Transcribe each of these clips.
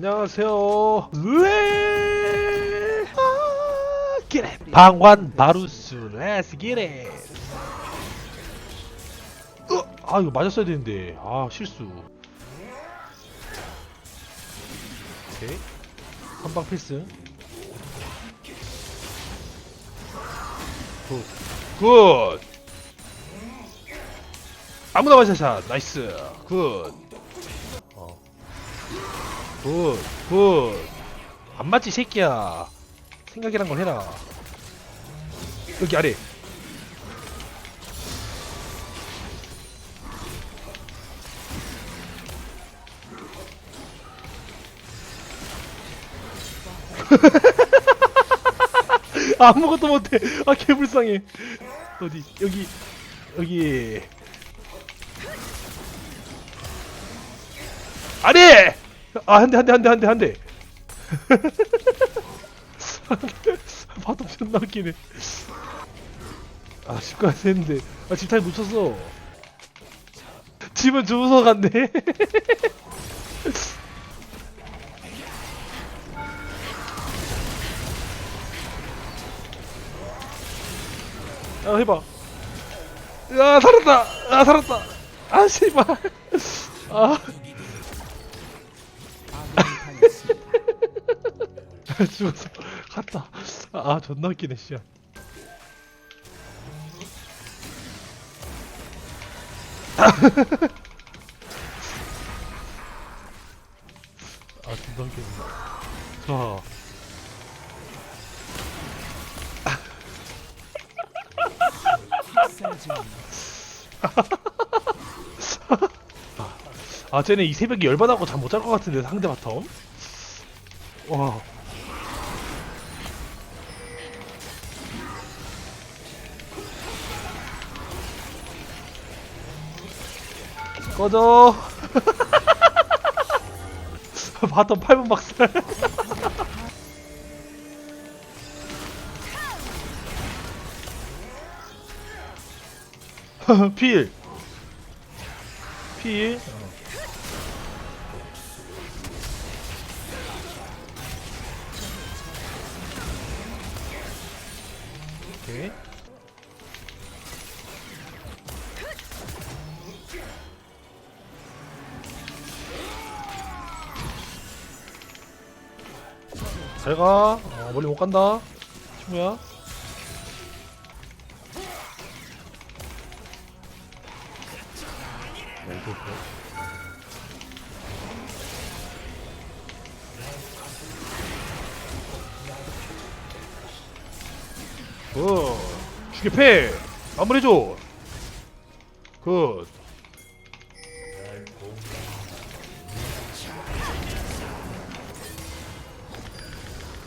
안녕하세요. 왜? 아, 기레. 방관 바루스 레스 기레. 어, 아 이거 맞았어야 되는데. 아 실수. 오케이. 한방 필승. 굿. 굿. 아무나 맞아샷. 나이스. 굿. 어. 굿, 굿. 안 맞지, 이 새끼야. 생각이란 걸 해라. 여기 아래. 아무것도 못해. 아, 개불쌍해. 어디, 여기, 여기. 아래! 아, 한 대, 한 대, 한 대, 한 대, 한 대. 봐도 존나 웃기네. 아, 집까지 했는데. 아, 집 타임 놓쳤어. 집은 주워서 갔네. 아, 해봐. 아, 살았다! 아, 살았다! 아, 씨발. 아. 죽었어. 갔다. 아, 아, 존나 웃기네, 씨야. 아, 존나 웃기네. 좋아. 아, 쟤네 이 새벽에 열받아갖고 잠 못 잘 것 같은데, 상대 바텀? 와. 꺼져. 바텀 8분 박살. 필. 필. 오케이. 잘 가. 어, 멀리 못 간다. 친구야. 아이고, 어, 죽여 패. 마무리해줘. 굿.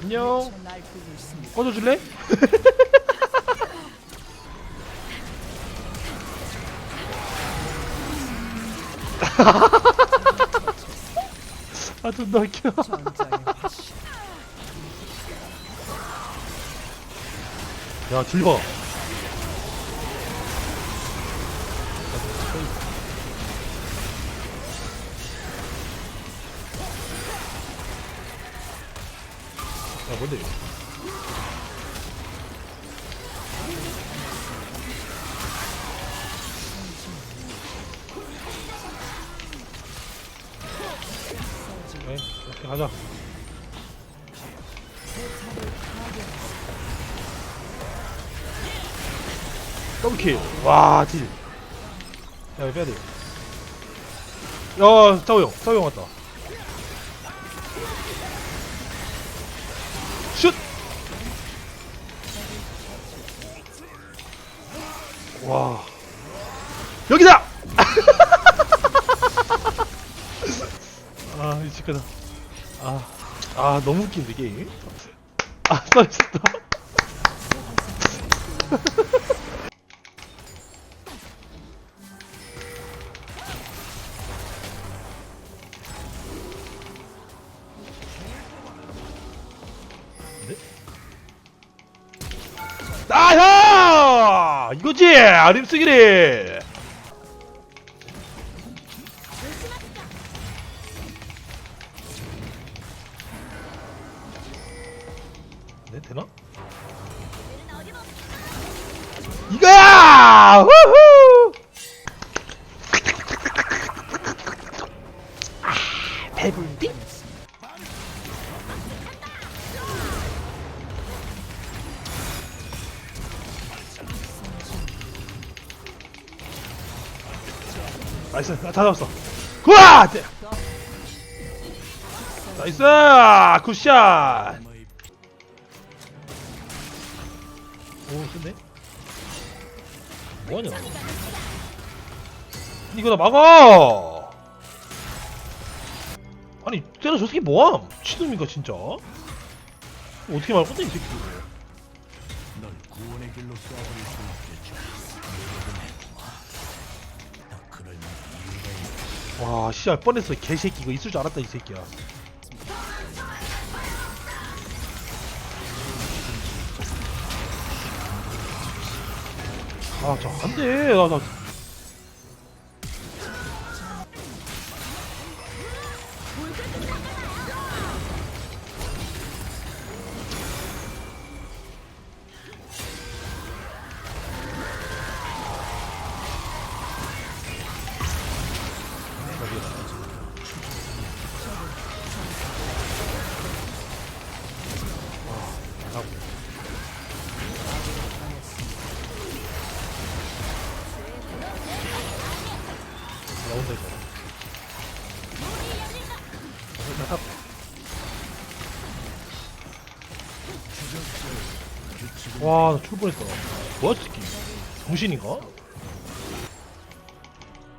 안녕. 꺼져줄래? 아 존나 웃겨. 야, 줄 봐. 뭔데? 이거? 네, 이렇게 가자. 더블킬. 와, 딜. 야, 이거 빼야 돼. 야. 짜오 형 왔다. 와. 여기다! 아, 미치겠다. 아, 아, 너무 웃긴데, 게임. 아, 썰렸다. 이거지 아림쓰기리! 네 되나? 이거야! 후후! 아, 배불빛? 나이스, 나 다 잡았어. 굿! 나이스! 굿샷! 오, 쓴데? 뭐하냐? 이거 나 막아! 아니, 쟤는 저 새끼 뭐함? 치놈인가, 진짜? 어떻게 막을 건데, 이 새끼. 널 구원의 길로 쏘아버릴 수 없겠죠. 와, 씨알 뻔했어. 개새끼. 이거 있을 줄 알았다, 이 새끼야. 아, 저, 안 돼. 나, 나. 와, 나 죽을 뻔했다. 뭐야, 저 새끼? 정신인가?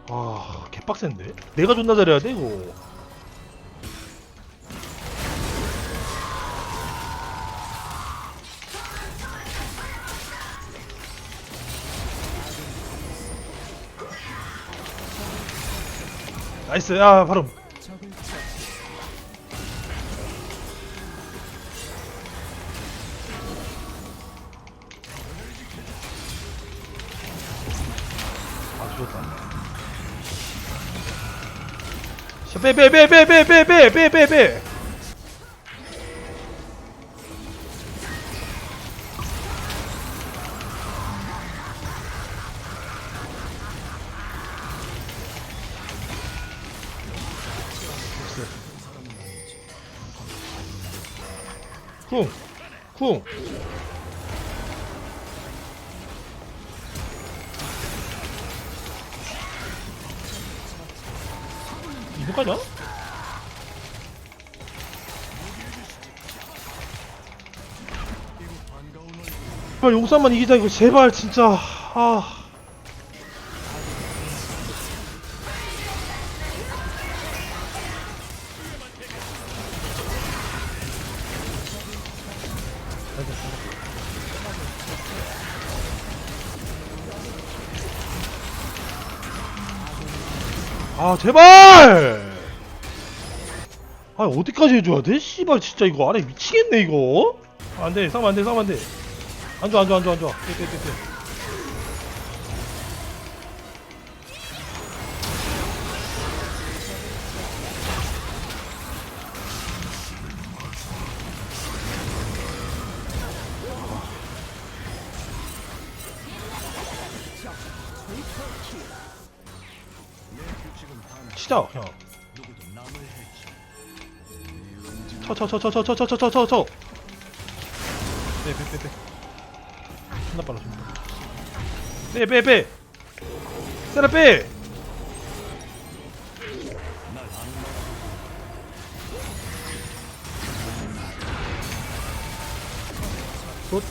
아, 개빡센데? 내가 존나 잘해야 돼, 이거. 나이스, 야, 바로. 아, 죽었다. 자, 빼, 빼, 빼, 빼, 빼, 빼, 빼, 빼, 빼, 빼. 쿵, 쿵. 이거까지야? 제발 용산만 이기자 이거 제발 진짜. 아. 아 제발 아 어디까지 해줘야 돼? 씨발 진짜 이거 안에 미치겠네 이거. 아, 안돼 싸면 안돼 싸면 안돼. 안 좋아 안 좋아 안 좋아 안 좋아. 빼빼빼빼 치자 그냥 쳐쳐쳐쳐쳐쳐쳐쳐쳐쳐 빼빼빼빼 존나 빨라 존나 빼빼빼 세라 빼 굿.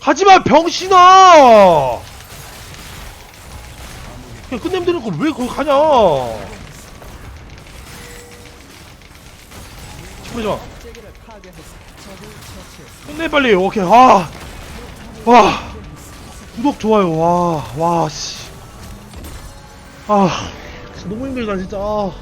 하지마 병신아 그냥 끝내면 되는 걸 왜 거기 가냐? 그러지 마. 끝내 빨리. 오케이. 아. 아와. 구독 좋아요. 와와씨. 아. 진짜 너무 힘들다 진짜. 아.